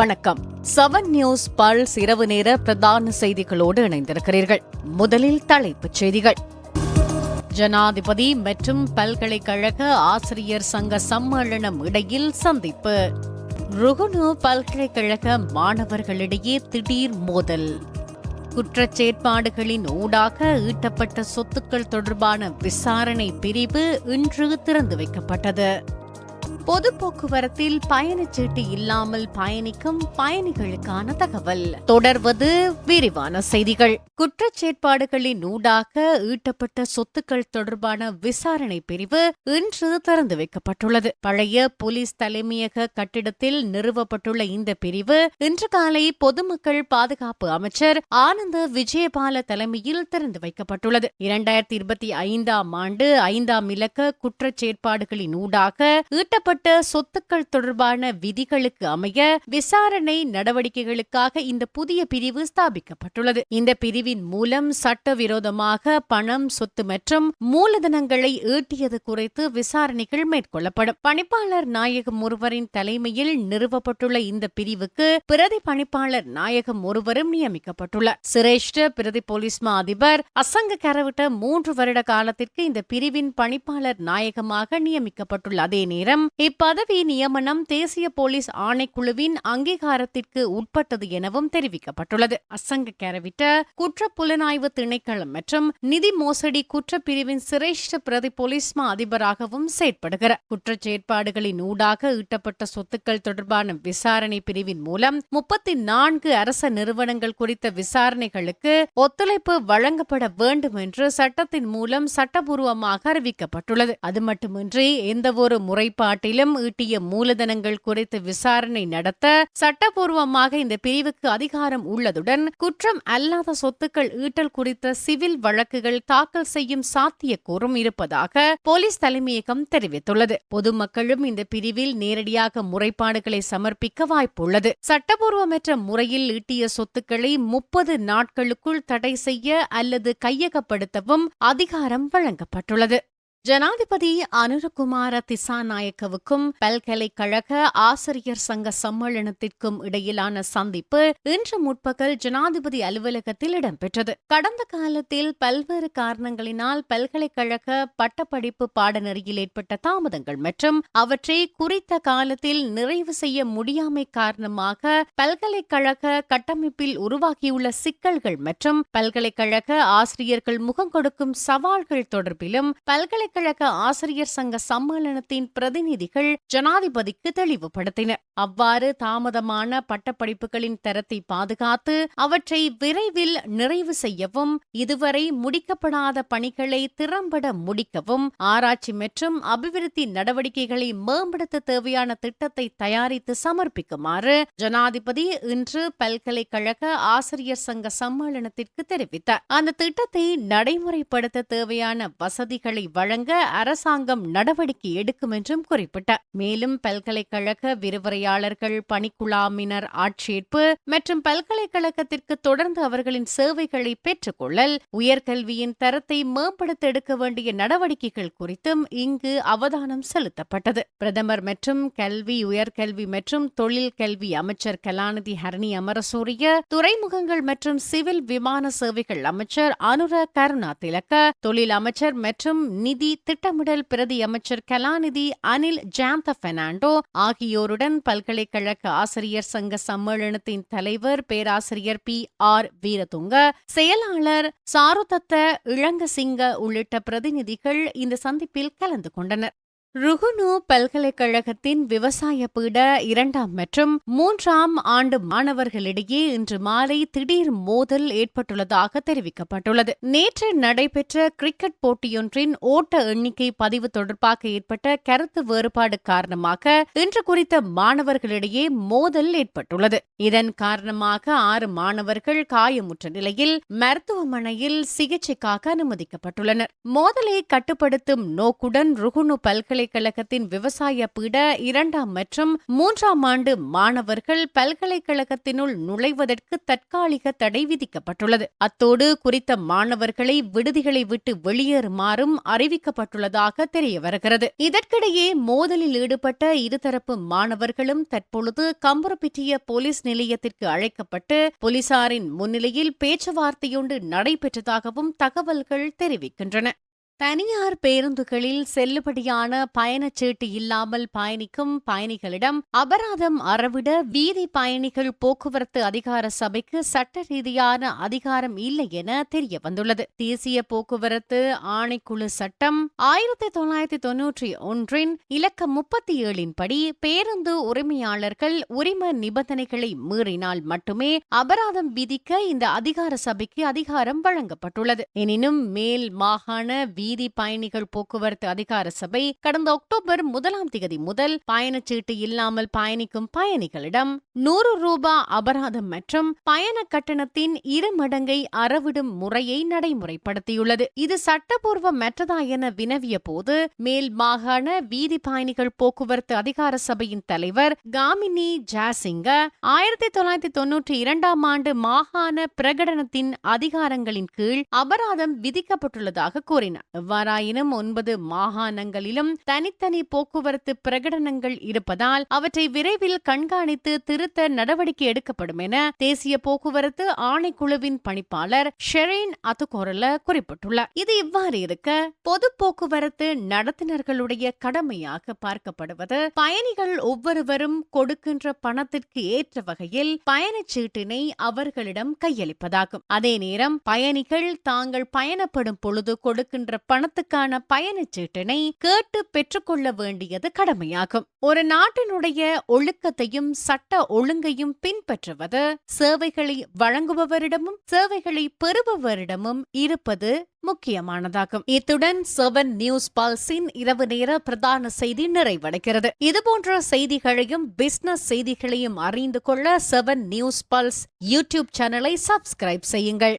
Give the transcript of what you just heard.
வணக்கம். Seven news pulse இரவு நேர பிரதான செய்திகளோடு இணைந்திருக்கிறீர்கள். முதலில் தலைப்புச் செய்திகள். ஜனாதிபதி மற்றும் பல்கலைக்கழக ஆசிரியர் சங்க சம்மேளனம் இடையில் சந்திப்பு. ருகுனு பல்கலைக்கழக மாணவர்களிடையே திடீர் மோதல். குற்றச்சேற்பாடுகளின் ஊடாக ஈட்டப்பட்ட சொத்துக்கள் தொடர்பான விசாரணை பிரிவு இன்று திறந்து வைக்கப்பட்டது. பொது போக்குவரத்தில் பயணச்சீட்டு இல்லாமல் பயணிக்கும் பயணிகளுக்கான தகவல். தொடர்வது விரிவான செய்திகள். குற்றச்செயற்பாடுகளின் ஊடாக ஈட்டப்பட்ட சொத்துக்கள் தொடர்பான விசாரணை பிரிவு இன்று திறந்து வைக்கப்பட்டுள்ளது. பழைய போலீஸ் தலைமையக கட்டிடத்தில் நிறுவப்பட்டுள்ள இந்த பிரிவு இன்று காலை பொதுமக்கள் பாதுகாப்பு அமைச்சர் ஆனந்த விஜயபால தலைமையில் திறந்து வைக்கப்பட்டுள்ளது. இரண்டாயிரத்தி இருபத்தி ஐந்தாம் ஆண்டு ஐந்தாம் இலக்க குற்றச்செயற்பாடுகளின் ஊடாக ஈட்டப்பட்ட சொத்துக்கள் தொடர்பான விதிகளுக்கு அமைய விசாரணை நடவடிக்கைகளுக்காக இந்த புதிய பிரிவு ஸ்தாபிக்கப்பட்டுள்ளது. இந்த பிரிவின் மூலம் சட்டவிரோதமாக பணம் சொத்து மற்றும் மூலதனங்களை ஈட்டியது குறித்து விசாரணைகள் மேற்கொள்ளப்படும். பணிப்பாளர் நாயகம் ஒருவரின் தலைமையில் நிறுவப்பட்டுள்ள இந்த பிரிவுக்கு பிரதி பணிப்பாளர் நாயகம் ஒருவரும் நியமிக்கப்பட்டுள்ளார். சிரேஷ்ட பிரதி போலீஸ் மா அதிபர் அசங்க கரவிட்ட மூன்று வருட காலத்திற்கு இந்த பிரிவின் பணிப்பாளர் நாயகமாக நியமிக்கப்பட்டுள்ள அதே நேரம் இப்பதவி நியமனம் தேசிய போலீஸ் ஆணைக்குழுவின் அங்கீகாரத்திற்கு உட்பட்டது எனவும் தெரிவிக்கப்பட்டுள்ளது. அசங்க கேரவிட்ட குற்ற புலனாய்வு திணைக்களம் மற்றும் நிதி மோசடி குற்றப்பிரிவின் சிரேஷ்ட பிரதி போலீஸ் மா அதிபராகவும் செயற்படுகிறார். குற்றச் செயற்பாடுகளின் ஊடாக ஈட்டப்பட்ட சொத்துக்கள் தொடர்பான விசாரணை பிரிவின் மூலம் முப்பத்தி நான்கு அரச நிறுவனங்கள் குறித்த விசாரணைகளுக்கு ஒத்துழைப்பு வழங்கப்பட வேண்டும் என்று சட்டத்தின் மூலம் சட்டபூர்வமாக அறிவிக்கப்பட்டுள்ளது. அது மட்டுமின்றி எந்தவொரு காட்டிலும் ஈட்டிய மூலதனங்கள் குறித்து விசாரணை நடத்த சட்டபூர்வமாக இந்த பிரிவுக்கு அதிகாரம் உள்ளதுடன் குற்றம் அல்லாத சொத்துக்கள் ஈட்டல் குறித்த சிவில் வழக்குகள் தாக்கல் செய்யும் சாத்தியக்கூறும் இருப்பதாக போலீஸ் தலைமையகம் தெரிவித்துள்ளது. பொதுமக்களும் இந்த பிரிவில் நேரடியாக முறைப்பாடுகளை சமர்ப்பிக்க வாய்ப்புள்ளது. சட்டபூர்வமற்ற முறையில் ஈட்டிய சொத்துக்களை முப்பது நாட்களுக்குள் தடை செய்ய அல்லது கையகப்படுத்தவும் அதிகாரம் வழங்கப்பட்டுள்ளது. ஜனாதிபதி அனுரகுமார திசாநாயக்கவுக்கும் பல்கலைக்கழக ஆசிரியர் சங்க சம்மேளனத்திற்கும் இடையிலான சந்திப்பு இன்று முற்பகல் ஜனாதிபதி அலுவலகத்தில் இடம்பெற்றது. கடந்த காலத்தில் பல்வேறு காரணங்களினால் பல்கலைக்கழக பட்டப்படிப்பு பாடநெறியில் ஏற்பட்ட தாமதங்கள் மற்றும் அவற்றை குறித்த காலத்தில் நிறைவு செய்ய முடியாமை காரணமாக பல்கலைக்கழக கட்டமைப்பில் உருவாகியுள்ள சிக்கல்கள் மற்றும் பல்கலைக்கழக ஆசிரியர்கள் முகம் கொடுக்கும் சவால்கள் தொடர்பிலும் பல்கலை பல்கலைக்கழக ஆசிரியர் சங்க சம்மேளனத்தின் பிரதிநிதிகள் ஜனாதிபதிக்கு தெளிவுபடுத்தினர். அவ்வாறு தாமதமான பட்டப்படிப்புகளின் தரத்தை பாதுகாத்து அவற்றை விரைவில் நிறைவு செய்யவும் இதுவரை முடிக்கப்படாத பணிகளை திறம்பட முடிக்கவும் ஆராய்ச்சி மற்றும் அபிவிருத்தி நடவடிக்கைகளை மேம்படுத்த தேவையான திட்டத்தை தயாரித்து சமர்ப்பிக்குமாறு ஜனாதிபதி இன்று பல்கலைக்கழக ஆசிரியர் சங்க சம்மேளனத்திற்கு தெரிவித்தார். அந்த திட்டத்தை நடைமுறைப்படுத்த தேவையான வசதிகளை வழங்க வழங்க அரசாங்கம் நடவடிக்கை எடுக்கும் என்றும் குறிப்பிட்டார். மேலும் பல்கலைக்கழக விரிவுரையாளர்கள் பணிக்குழாமினர் ஆட்சேர்ப்பு மற்றும் பல்கலைக்கழகத்திற்கு தொடர்ந்து அவர்களின் சேவைகளை பெற்றுக்கொள்ளல் உயர்கல்வியின் தரத்தை மேம்படுத்த எடுக்க வேண்டிய நடவடிக்கைகள் குறித்தும் இங்கு அவதானம் செலுத்தப்பட்டது. பிரதமர் மற்றும் கல்வி உயர்கல்வி மற்றும் தொழில் கல்வி அமைச்சர் கலாநிதி ஹரணி அமரசூரிய துறைமுகங்கள் மற்றும் சிவில் விமான சேவைகள் அமைச்சர் அனுர கருணா திலக்க தொழில் அமைச்சர் மற்றும் நிதி திட்டமிடல் பிரதி அமைச்சர் கலாநிதி அனில் ஜாந்த பெர்னாண்டோ ஆகியோருடன் பல்கலைக்கழக ஆசிரியர் சங்க சம்மேளனத்தின் தலைவர் பேராசிரியர் பி ஆர் வீரதுங்க செயலாளர் சாருதத்த இளங்கசிங்க உள்ளிட்ட பிரதிநிதிகள் இந்த சந்திப்பில் கலந்து கொண்டனர். ருகுனு பல்கலைக்கழகத்தின் விவசாய பீட இரண்டாம் மற்றும் மூன்றாம் ஆண்டு மாணவர்களிடையே இன்று மாலை திடீர் மோதல் ஏற்பட்டுள்ளதாக தெரிவிக்கப்பட்டுள்ளது. நேற்று நடைபெற்ற கிரிக்கெட் போட்டியொன்றின் ஓட்ட எண்ணிக்கை பதிவு தொடர்பாக ஏற்பட்ட கருத்து வேறுபாடு காரணமாக இன்று குறித்த மாணவர்களிடையே மோதல் ஏற்பட்டுள்ளது. இதன் காரணமாக ஆறு மாணவர்கள் காயமுற்ற நிலையில் மருத்துவமனையில் சிகிச்சைக்காக அனுமதிக்கப்பட்டுள்ளனர். மோதலை கட்டுப்படுத்தும் நோக்குடன் ருகுனு பல்கலை பல்கலைக்கழகத்தின் விவசாய பீட இரண்டாம் மற்றும் மூன்றாம் ஆண்டு மாணவர்கள் பல்கலைக்கழகத்தினுள் நுழைவதற்கு தற்காலிக தடை விதிக்கப்பட்டுள்ளது. அத்தோடு குறித்த மாணவர்களை விடுதிகளை விட்டு வெளியேறுமாறும் அறிவிக்கப்பட்டுள்ளதாக தெரிய வருகிறது இதற்கிடையே மோதலில் ஈடுபட்ட இருதரப்பு மாணவர்களும் தற்பொழுது கம்புரப்பிட்டிய போலீஸ் நிலையத்திற்கு அழைக்கப்பட்டு போலீசாரின் முன்னிலையில் பேச்சுவார்த்தையொன்று நடைபெற்றதாகவும் தகவல்கள் தெரிவிக்கின்றன. தனியார் பேருந்துகளில் செல்லுபடியான பயணச்சீட்டு இல்லாமல் பயணிக்கும் பயணிகளிடம் அபராதம் அறவிட வீதி பயணிகள் போக்குவரத்து அதிகார சபைக்கு சட்ட ரீதியான அதிகாரம் இல்லை என தெரிய வந்துள்ளது தேசிய போக்குவரத்து ஆணைக்குழு சட்டம் ஆயிரத்தி தொள்ளாயிரத்தி தொன்னூற்றி ஒன்றின் இலக்கம் முப்பத்தி ஏழின் படி பேருந்து உரிமையாளர்கள் உரிம நிபந்தனைகளை மீறினால் மட்டுமே அபராதம் விதிக்க இந்த அதிகார சபைக்கு அதிகாரம் வழங்கப்பட்டுள்ளது. எனினும் மேல் மாகாண வீதி பயணிகள் போக்குவரத்து அதிகார சபை கடந்த அக்டோபர் முதலாம் தேதி முதல் பயணச்சீட்டு இல்லாமல் பயணிக்கும் பயணிகளிடம் நூறு ரூபாய் அபராதம் மற்றும் பயண கட்டணத்தின் இரு மடங்கை அறவிடும் முறையை நடைமுறைப்படுத்தியுள்ளது. இது சட்டபூர்வமற்றதா என வினவிய போது மேல் மாகாண வீதி பயணிகள் போக்குவரத்து அதிகார சபையின் தலைவர் காமினி ஜாசிங்க ஆயிரத்தி தொள்ளாயிரத்தி தொன்னூற்றி இரண்டாம் ஆண்டு மாகாண பிரகடனத்தின் அதிகாரங்களின் கீழ் அபராதம் விதிக்கப்பட்டுள்ளதாக கூறினார். எவ்வாறாயினும் ஒன்பது மாகாணங்களிலும் தனித்தனி போக்குவரத்து பிரகடனங்கள் இருப்பதால் அவற்றை விரைவில் கண்காணித்து திருத்த நடவடிக்கை எடுக்கப்படும் என தேசிய போக்குவரத்து ஆணைக்குழுவின் பணிப்பாளர் ஷெரீன் அத்துகோரல குறிப்பிட்டுள்ளார். இது இவ்வாறு இருக்க பொது போக்குவரத்து நடத்துனர்களுடைய கடமையாக பார்க்கப்படுவது பயணிகள் ஒவ்வொருவரும் கொடுக்கின்ற பணத்திற்கு ஏற்ற வகையில் பயணச்சீட்டினை அவர்களிடம் கையளிப்பதாகும். அதே நேரம் பயணிகள் தாங்கள் பயணப்படும் பொழுது கொடுக்கின்ற பணத்துக்கான பயணச்சீட்டினை கேட்டு பெற்றுக்கொள்ள வேண்டியது கடமையாகும். ஒரு நாட்டினுடைய ஒழுக்கத்தையும் சட்ட ஒழுங்கையும் பின்பற்றுவது சேவைகளை வழங்குபவரிடமும் சேவைகளை பெறுபவரிடமும் இருப்பது முக்கியமானதாகும். இத்துடன் செவன் நியூஸ் பல்ஸின் இரவு நேர பிரதான செய்தி நிறைவடைகிறது. இதுபோன்ற செய்திகளையும் பிசினஸ் செய்திகளையும் அறிந்து கொள்ள செவன் நியூஸ் பல்ஸ் யூடியூப் சேனலை சப்ஸ்கிரைப் செய்யுங்கள்.